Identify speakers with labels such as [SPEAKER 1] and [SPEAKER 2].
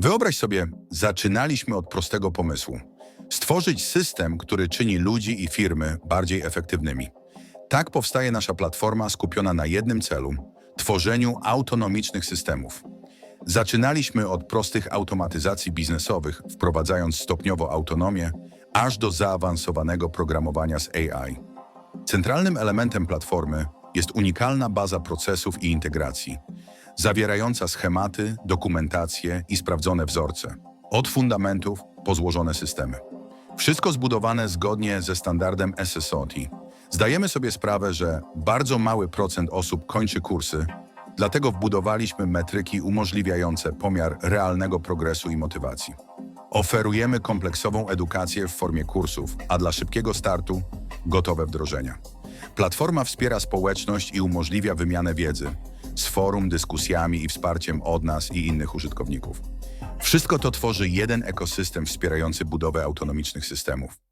[SPEAKER 1] Wyobraź sobie, zaczynaliśmy od prostego pomysłu. Stworzyć system, który czyni ludzi i firmy bardziej efektywnymi. Tak powstaje nasza platforma skupiona na jednym celu tworzeniu autonomicznych systemów. Zaczynaliśmy od prostych automatyzacji biznesowych, wprowadzając stopniowo autonomię, aż do zaawansowanego programowania z AI. Centralnym elementem platformy jest unikalna baza procesów i integracji, zawierająca schematy, dokumentację i sprawdzone wzorce, od fundamentów po złożone systemy. Wszystko zbudowane zgodnie ze standardem SSOT. Zdajemy sobie sprawę, że bardzo mały procent osób kończy kursy, dlatego wbudowaliśmy metryki umożliwiające pomiar realnego progresu i motywacji. Oferujemy kompleksową edukację w formie kursów, a dla szybkiego startu gotowe wdrożenia. Platforma wspiera społeczność i umożliwia wymianę wiedzy forum, dyskusjami i wsparciem od nas i innych użytkowników. Wszystko to tworzy jeden ekosystem wspierający budowę autonomicznych systemów.